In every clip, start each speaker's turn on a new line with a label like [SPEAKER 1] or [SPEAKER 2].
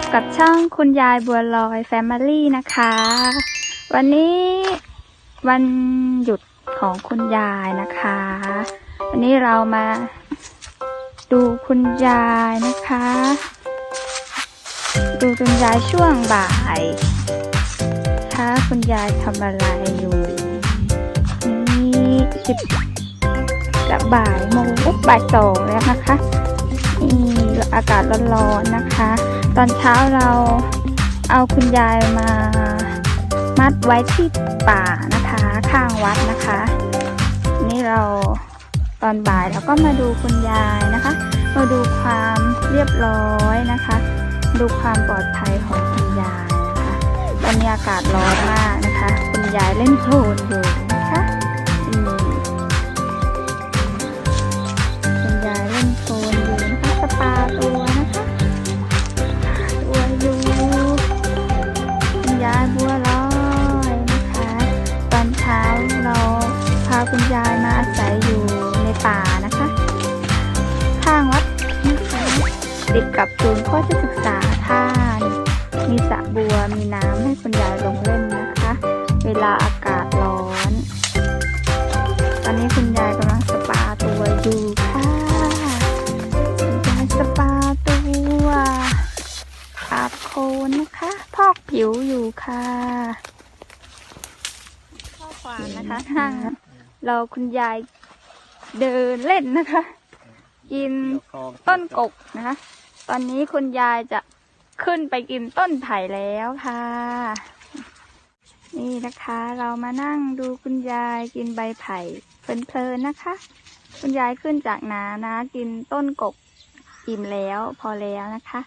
[SPEAKER 1] บกับช่องคุณยายบัวลอยแฟมิลี่นะคะ วันนี้วันหยุดของคุณยายนะคะ วันนี้เรามาดูคุณยายนะคะ ดูคุณยายช่วงบ่ายคะคุณยายทำอะไรอยู่ นี่สิบจะบ่ายโมงบ่ายสองแล้วนะคะนี่อากาศร้อนๆนะคะ ตอนเช้าเราเอาคุณยายมามัดไว้ที่ป่านะคะ ข้างวัดนะคะ นี่เราตอนบ่ายเราก็มาดูคุณยายนะคะ มาดูความเรียบร้อยนะคะ ดูความปลอดภัยของคุณยายนะคะตอนนี้อากาศร้อนมากนะคะ คุณยายเล่นโคลนอยู่ คุณยายมาอาศัยอยู่ในป่านะคะ ข้างวัดนะคะติดกับศูนย์โฆษศึกษาท่ามีสระบัวมีน้ำให้คุณยายลงเล่นนะคะ เวลาอากาศร้อน ตอนนี้คุณยายกำลังสปาตัวอยู่ค่ะคุณยายสปาตัวอาบโคลนนะคะ พอกผิวอยู่ค่ะ ข้อความนะคะทาง เราคุณยายเดินเล่นนะคะ กินต้นกกนะคะ ตอนนี้คุณยายจะขึ้นไปกินต้นไผ่แล้วค่ะ นี่นะคะ เรามานั่งดูคุณยายกินใบไผ่เพลินๆนะคะ คุณยายขึ้นจากนานะกินต้นกกอิ่มแล้วพอแล้วนะคะ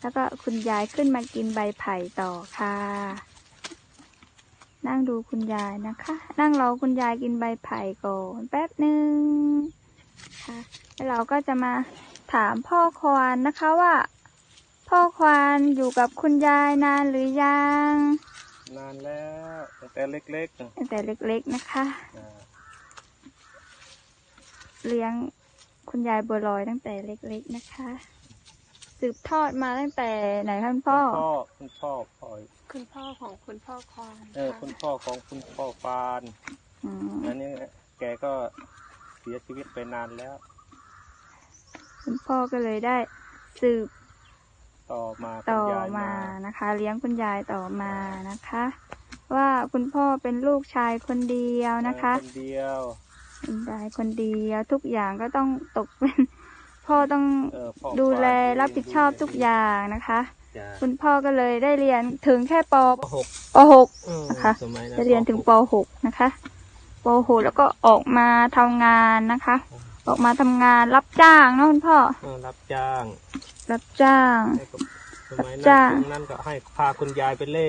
[SPEAKER 1] แล้วก็คุณยายขึ้นมากินใบไผ่ต่อค่ะ นั่งดูคุณยายนะคะ นั่งรอคุณยายกินใบไผ่ก่อนแป๊บหนึ่งค่ะแล้วเราก็จะมาถามพ่อควานนะคะว่า พ่อควานอยู่กับคุณยายนานหรือยัง
[SPEAKER 2] นานแล้วตั้งแต่เล็กๆนะ
[SPEAKER 1] ตั้งแต่เล็กๆนะคะ
[SPEAKER 2] อ่า
[SPEAKER 1] เลี้ยงคุณยายบัวลอยตั้งแต่เล็กๆนะคะ สืบทอดมาตั้งแต่ไหนคะคุณพ่อ
[SPEAKER 2] คุณพ่อคุณพ่อพ่อ
[SPEAKER 1] คุณพ่อของคุณพ่อควาน
[SPEAKER 2] เออคุณพ่อของคุณพ่อฟาน
[SPEAKER 1] อืม
[SPEAKER 2] อันนี้แกก็เสียชีวิตไปนานแล้ว
[SPEAKER 1] คุณพ่อก็เลยได้สืบ
[SPEAKER 2] ต่อมา
[SPEAKER 1] ต่อ
[SPEAKER 2] คุณยาย
[SPEAKER 1] มานะคะ เลี้ยงคุณยายต่อมานะคะ ว่าคุณพ่อเป็นลูกชายคนเดียวนะคะ
[SPEAKER 2] คนเดียว
[SPEAKER 1] คุณยายคนเดียวทุกอย่างก็ต้องตกเป็นพ่อต้อง
[SPEAKER 2] เออพ่อ
[SPEAKER 1] ดูแล
[SPEAKER 2] ฟาน
[SPEAKER 1] รับผิดชอบทุกอย่างนะคะ
[SPEAKER 2] จ้ะ
[SPEAKER 1] คุณพ่อก็เลยได้เรียนถึงแค่ป
[SPEAKER 2] ปหก
[SPEAKER 1] ปหก
[SPEAKER 2] อืม
[SPEAKER 1] นะคะ
[SPEAKER 2] สมัยนั้น
[SPEAKER 1] ได้เรียนถึงปหกนะคะปหกแล้วก็ออกมาทำงานนะคะ ออกมาทำงานรับจ้างเนอะคุณพ่อ
[SPEAKER 2] เออรับจ้าง
[SPEAKER 1] รับจ้าง
[SPEAKER 2] ให้กับสมัย
[SPEAKER 1] จ้า
[SPEAKER 2] นั้นช่วงนั้นก็ให้พาคุณยายไปเล่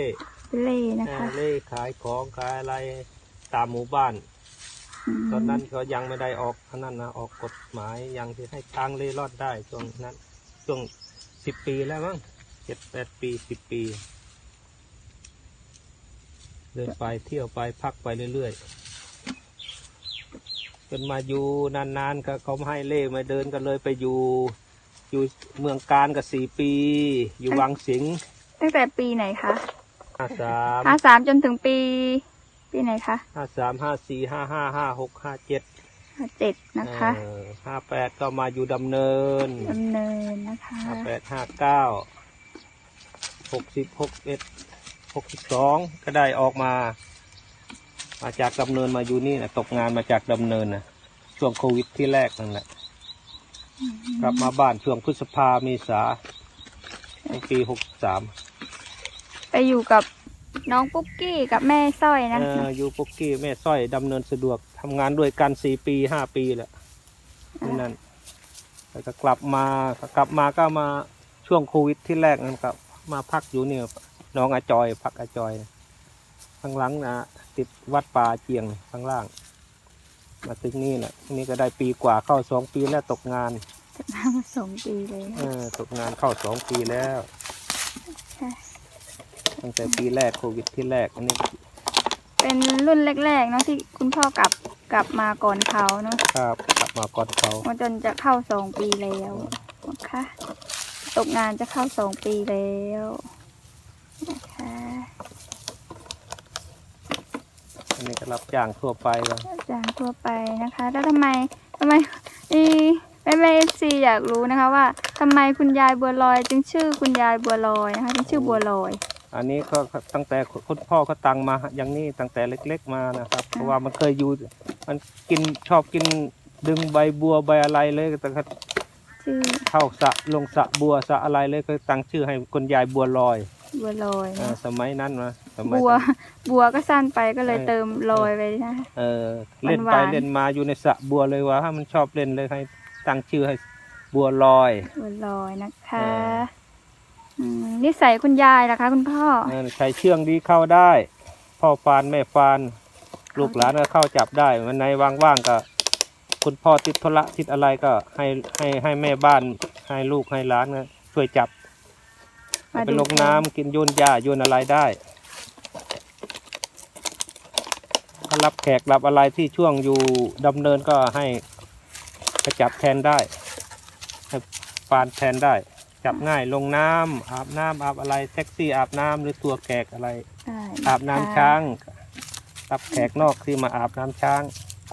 [SPEAKER 1] เป็นเล่นะ
[SPEAKER 2] เอ
[SPEAKER 1] คะ
[SPEAKER 2] อเล่ขายของขายอะไรตามหมู่บ้าน
[SPEAKER 1] ม
[SPEAKER 2] ตอนนั้นก็ยังไม่ได้ออกอันนั้นนะออกกฎหมายยังที่ให้ทางเล่รอดได้ช่วงนั้นช่วงสิบปีแล้วมั้งเจ็ดแปดปีสิบปี เดินไปเที่ยวไปพักไปเรื่อยๆจนมาอยู่นานๆก็เขาไม่ให้เล่มาเดินกันเลยไปอยู่ อยู่เมืองการก็สี่ปี อยู่วังสิงห์
[SPEAKER 1] ตั้งแต่ปีไหนคะ
[SPEAKER 2] ห้าสาม
[SPEAKER 1] ห้าสามจนถึงปี ปีไหนคะ
[SPEAKER 2] ห้าสามห้าสี่ห้าห้าห้าหกห้าเจ็ด
[SPEAKER 1] ห้าเจ็ดนะคะ
[SPEAKER 2] ห้าแปดก็มาอยู่ดำเนิน
[SPEAKER 1] ดำเนินนะคะ
[SPEAKER 2] ห้าแปดห้าเก้า หกสิบหกเอ็ดหกสิบสองก็ได้ออกมา มาจากดำเนินมาอยู่นี่นะตกงานมาจากดำเนินนะช่วงโควิดที่แรกนั่นแหละ กลับมาบ้านช่วงพฤษภาเมษาในปีหกสาม
[SPEAKER 1] ไปอยู่กับน้องปุ๊กกี้กับแม่สร้อยนะ
[SPEAKER 2] เอออยู่ปุกกี้แม่สร้อยดำเนินสะดวกทำงานด้วยกันสี่ปีห้าปีแหละนี่นั่นแล้วก็กลับมาก็กลับมาก็มาช่วงโควิดที่แรกนั่นครับ มาพักอยู่เนี่ยน้องอาจอยพักอาจอยข้างหลังนะติดวัดป่าเจียงข้างล่าง มาถึงนี่แหละนี่ก็ได้ปีกว่าเข้าสองปีแล้วตกงาน
[SPEAKER 1] มาสองปีเลย
[SPEAKER 2] เออตกงานเข้าสองปีแล้ว
[SPEAKER 1] ค่ะ
[SPEAKER 2] ตั้งแต่ปีแรกโควิดที่แรกอันนี้
[SPEAKER 1] เป็นรุ่นแรกๆเนาะที่คุณพ่อกลับกลับมาก่อนเขาเนาะ
[SPEAKER 2] ครับ กลับมาก่อนเขา
[SPEAKER 1] จนจะเข้าสองปีแล้วนะคะ ตกงานจะเข้าสองปีแล้วนะคะ
[SPEAKER 2] อันนี้ก็รับจ้างทั่วไปแล้ว
[SPEAKER 1] จางทั่วไปนะคะ แล้วทำไมทำไมอีแม่แม่เอฟซีอยากรู้นะคะว่าทำไมคุณยายบัวลอย จึงชื่อคุณยายบัวลอยนะคะจึงชื่อบัวลอย
[SPEAKER 2] อันนี้ก็ตั้งแต่คุณพ่อเขาตังมาอย่างนี้ตั้งแต่เล็ก ๆมานะครับ เพราะว่ามันเคยอยู่ มันกินชอบกินดึงใบบัวใบอะไรเลยแต่ก็
[SPEAKER 1] ชื่อ
[SPEAKER 2] เข้าสระลงสระบัวสระอะไรเลยก็ตั้งชื่อให้คุณยายบัวลอย
[SPEAKER 1] บัวลอย
[SPEAKER 2] อ่า
[SPEAKER 1] นะ
[SPEAKER 2] สมัยนั้นนะสมัย
[SPEAKER 1] บัวบัวก็สั้นไปก็เลย
[SPEAKER 2] เออ
[SPEAKER 1] เติมลอยไปนะคะ
[SPEAKER 2] เออเล่นไป
[SPEAKER 1] หวานๆ
[SPEAKER 2] เล่นมาอยู่ในสระบัวเลยว่ามันชอบเล่นเลยให้ตั้งชื่อให้บัวลอย
[SPEAKER 1] บัวลอยนะคะ
[SPEAKER 2] เออ
[SPEAKER 1] มนิสัยคุณยายล่ะคะ คุณพ่อ
[SPEAKER 2] เออใช้เชื่องดีเข้าได้ พ่อฟานแม่ฟาน ลูกหลานก็เข้าจับได้วันไหนว่างๆก็ คุณพ่อติดธุระติดอะไรก็ให้ให้ให้แม่บ้านให้ลูกให้หลานก็ช่วยจับ
[SPEAKER 1] มา
[SPEAKER 2] ไป
[SPEAKER 1] ดู
[SPEAKER 2] ลงน้ำกินโยนหญ้าโยนอะไรได้ถ้ารับแขกรับอะไรที่ช่วงอยู่ดำเนินก็ให้กระจับแทนได้ให้ฟานแทนได้ จับง่ายลงน้ำอาบน้ำอาบอะไรแท็กซี่อาบน้ำหรือตัวแขกอะไร
[SPEAKER 1] ได้
[SPEAKER 2] อาบน้ำช้างรับแขกนอกที่มาอาบน้ำช้าง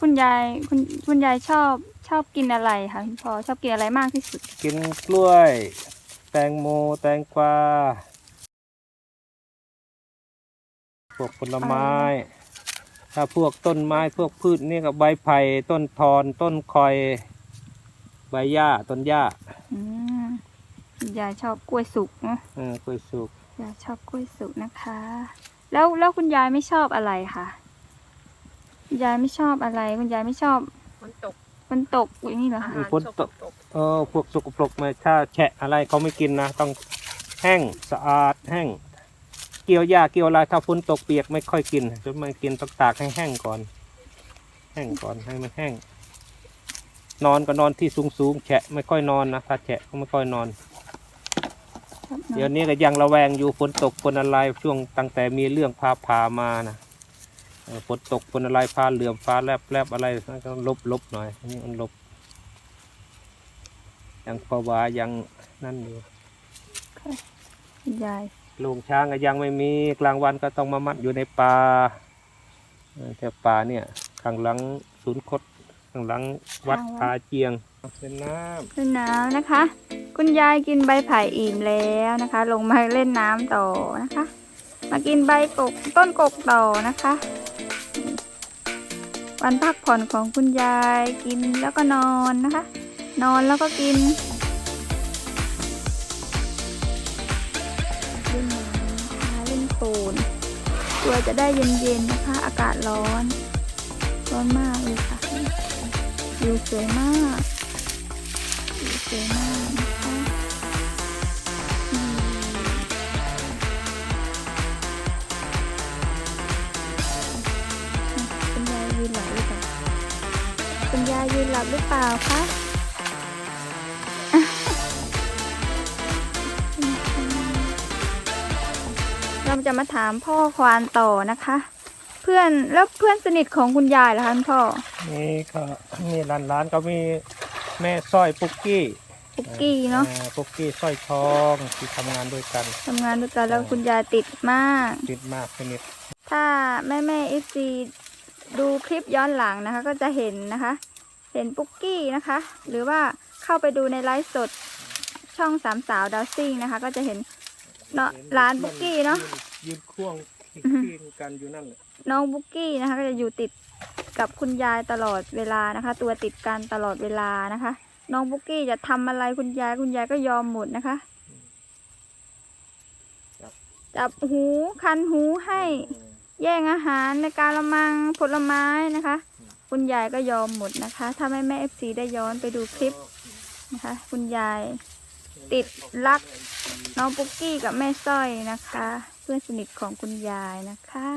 [SPEAKER 1] คุณยายคุณคุณยายชอบชอบกินอะไรคะคุณพ่อชอบกินอะไรมากที่สุด
[SPEAKER 2] กินกล้วย แตงโม แตงกวาพวกผลไม้ ถ้าพวกต้นไม้พวกพืชนี่ก็ใบไผ่ต้นทอนต้นคอย ใบหญ้าต้นหญ้า
[SPEAKER 1] อืมคุณยายชอบกล้วยสุกเนอะ
[SPEAKER 2] เออกล้วยสุก
[SPEAKER 1] ยายชอบกล้วยสุกนะคะ แล้วแล้วคุณยายไม่ชอบอะไรคะคุณ ยายไม่ชอบอะไร คุณยายไม่ชอบ
[SPEAKER 3] มันตก
[SPEAKER 1] มันตกอย่างนี้เหรอคะ
[SPEAKER 3] อาหารสกปรก
[SPEAKER 2] เออพวกสกปรกมาถ้าแฉะอะไรเขาไม่กินนะ ต้องแห้งสะอาดแห้ง เกี่ยวหญ้าเกี่ยวอะไรถ้าฝนตกเปียกไม่ค่อยกินจะไม่กินต้องตากให้แห้งก่อน แห้งก่อนให้มันแห้ง นอนก็นอนที่สูงสูงๆแฉะไม่ค่อยนอนนะถ้าแฉะก็ไม่ค่อยนอน
[SPEAKER 1] ชอบนอน
[SPEAKER 2] เดี๋ยวนี้ก็ยังระแวงอยู่ฝนตกฝนอะไรช่วงตั้งแต่มีเรื่องพาพามานะเออ ฝนตกฝนอะไรพาเหลื่อมฟ้าแลบแลบอะไรก็ลบลบหน่อยอันนี้มันลบ ยังภาวะยังนั่นอยู่
[SPEAKER 1] คุณยาย
[SPEAKER 2] ลุงช้างก็ยังไม่มีกลางวันก็ต้องมามัดอยู่ในป่าเออแต่ป่าเนี่ยข้างหลังศูนย์คดข้างหลังวัดพาเจียงเป็นน้ำ
[SPEAKER 1] เล่นน้ำนะคะ คุณยายกินใบไผ่อิ่มแล้วนะคะ ลงมาเล่นน้ำต่อนะคะ มากินใบกกต้นกกต่อนะคะ วันพักผ่อนของคุณยายกินแล้วก็นอนนะคะ นอนแล้วก็กินเล่นน้ำเล่นโคลนตัวจะได้เย็นๆนะคะ อากาศร้อน ร้อนมากเลยค่ะวิวสวยมากวิวสวยมาก ยายยืนหลับหรือเปล่าคะเราจะมาถามพ่อควานต่อนะคะ เพื่อนแล้วเพื่อนสนิทของคุณยายเหรอคะคุณพ่อ
[SPEAKER 2] นี่ก็นี่ร้านร้านๆก็มีแม่สร้อยปุกกี้
[SPEAKER 1] ปุกกี้เนาะ
[SPEAKER 2] อ่ปุกกี้สร้อยทองที่ทำงานด้วยกัน
[SPEAKER 1] ทำงานด้วยกันแล้วคุณยายติดมาก
[SPEAKER 2] ติดมากสนิท
[SPEAKER 1] ถ้าแม่แม่เอฟซีดูคลิปย้อนหลังนะคะ ก็จะเห็นนะคะ เห็นปุกกี้นะคะ หรือว่าเข้าไปดูในไลฟ์สดช่องสามสาวดาวซิ่งนะคะ ก็จะเห็นเนาะร้านปุกกี้เนาะ
[SPEAKER 2] ยืนควงคิงกันอยู่นั่นแหละ
[SPEAKER 1] น้องบุกกี้นะคะ ก็จะอยู่ติดกับคุณยายตลอดเวลานะคะ ตัวติดกันตลอดเวลานะคะ น้องบุกกี้จะทำอะไรคุณยายคุณยายก็ยอมหมดนะคะ จับหูคันหูให้ แย่งอาหารในการละมังผลไม้นะคะ คุณยายก็ยอมหมดนะคะ ถ้าแม่แม่เอฟซีได้ย้อนไปดูคลิปนะคะ คุณยายติดรักน้องปุ๊กกี้กับแม่สร้อยนะคะ เพื่อนสนิทของคุณยายนะคะ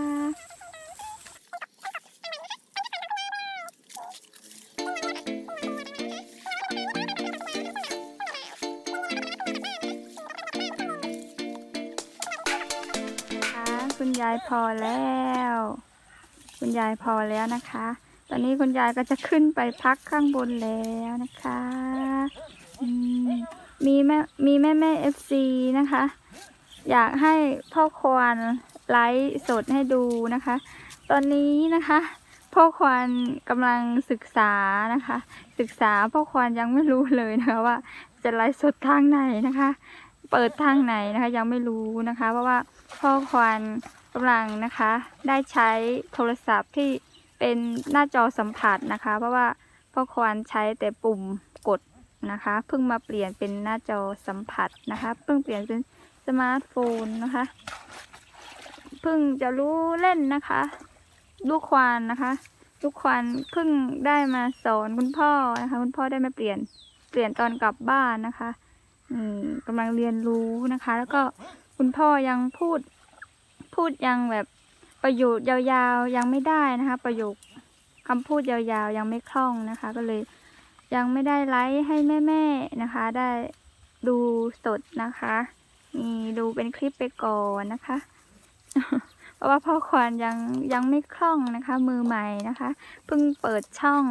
[SPEAKER 1] ค่ะคุณยายพอแล้ว คุณยายพอแล้วนะคะ ตอนนี้คุณยายก็จะขึ้นไปพักข้างบนแล้วนะคะมมีแม่มีแม่แม่เอฟซีนะคะ อยากให้พ่อควานไลฟ์สดให้ดูนะคะ ตอนนี้นะคะพ่อควานกำลังศึกษานะคะ ศึกษาพ่อควานยังไม่รู้เลยนะคะว่าจะไลฟ์สดทางไหนนะคะ เปิดทางไหนนะคะยังไม่รู้นะคะ เพราะว่าพ่อควานกำลังนะคะ ได้ใช้โทรศัพท์ที่ เป็นหน้าจอสัมผัสนะคะ เพราะว่าพ่อควานใช้แต่ปุ่มกดนะคะ เพิ่งมาเปลี่ยนเป็นหน้าจอสัมผัสนะคะ เพิ่งเปลี่ยนเป็นสมาร์ทโฟนนะคะ เพิ่งจะรู้เล่นนะคะ ลูกควานนะคะ ลูกควานเพิ่งได้มาสอนคุณพ่อนะคะ คุณพ่อได้มาเปลี่ยนเปลี่ยนตอนกลับบ้านนะคะ อืมกำลังเรียนรู้นะคะ แล้วก็คุณพ่อยังพูดพูดยังแบบ ประโยคยาวๆยังไม่ได้นะคะ ประโยคคำพูดยาวๆยังไม่คล่องนะคะ ก็เลยยังไม่ได้ไลฟ์ให้แม่ๆนะคะ ได้ดูสดนะคะนี่ดูเป็นคลิปไปก่อนนะคะ เพราะว่าพ่อควานยังยังไม่คล่องนะคะ มือใหม่นะคะเพิ่งเปิดช่อง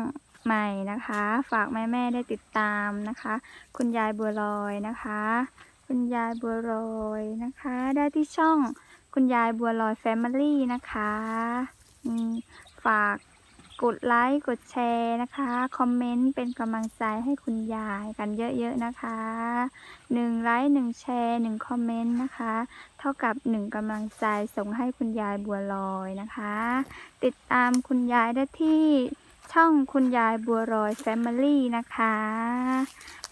[SPEAKER 1] ใหม่นะคะ ฝากแม่แม่ๆได้ติดตามนะคะ คุณยายบัวลอยนะคะ คุณยายบัวลอยนะคะ ได้ที่ช่อง คุณยายบัวลอยแฟมิลี่นะคะฝากกดไลค์ กดแชร์นะคะ คอมเมนต์เป็นกำลังใจให้คุณยายกันเยอะๆนะคะหนึ่งไลค์หนึ่งแชร์หนึ่งคอมเมนต์นะคะ เท่ากับหนึ่งกำลังใจส่งให้คุณยายบัวลอยนะคะ ติดตามคุณยายได้ที่ช่องคุณยายบัวลอยแฟมิลี่นะคะ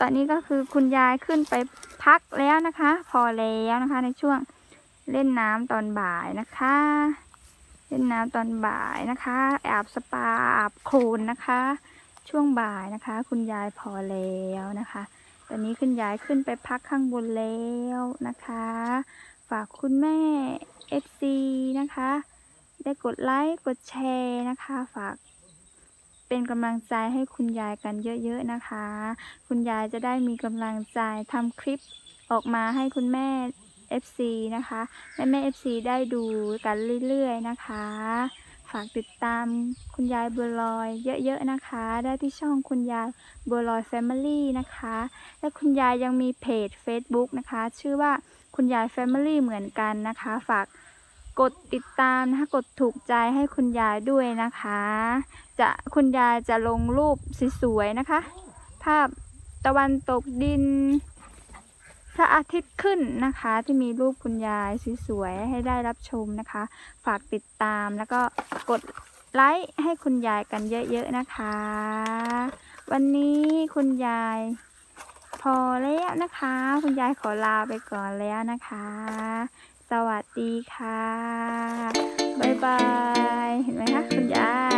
[SPEAKER 1] ตอนนี้ก็คือคุณยายขึ้นไปพักแล้วนะคะ พอแล้วนะคะในช่วง เล่นน้ำตอนบ่ายนะคะ เล่นน้ำตอนบ่ายนะคะอาบสปาอาบโคลนนะคะ ช่วงบ่ายนะคะ คุณยายพอแล้วนะคะ ตอนนี้คุณยายขึ้นไปพักข้างบนแล้วนะคะ ฝากคุณแม่ FC นะคะ ได้กดไลค์กดแชร์นะคะ ฝากเป็นกำลังใจให้คุณยายกันเยอะๆนะคะ คุณยายจะได้มีกำลังใจทำคลิปออกมาให้คุณแม่ FC นะคะแม่แม่ FC ได้ดูกันเรื่อยๆนะคะ ฝากติดตามคุณยายบัวลอยเยอะๆนะคะ ได้ที่ช่องคุณยายบัวลอยแฟมิลี่นะคะ และคุณยายยังมีเพจ Facebook นะคะ ชื่อว่าคุณยายแฟมิลี่เหมือนกันนะคะ ฝากกดติดตามนะคะกดถูกใจให้คุณยายด้วยนะคะ จะคุณยายจะลงรูปสวยๆนะคะ ภาพตะวันตกดิน ระอาทิตย์ขึ้นนะคะ ที่มีรูปคุณยายสวยๆให้ได้รับชมนะคะ ฝากติดตามแล้วก็กดไลค์ให้คุณยายกันเยอะๆนะคะ วันนี้คุณยายพอแล้วนะคะ คุณยายขอลาไปก่อนแล้วนะคะ สวัสดีค่ะ บ๊ายบาย เห็นไหมคะคุณยาย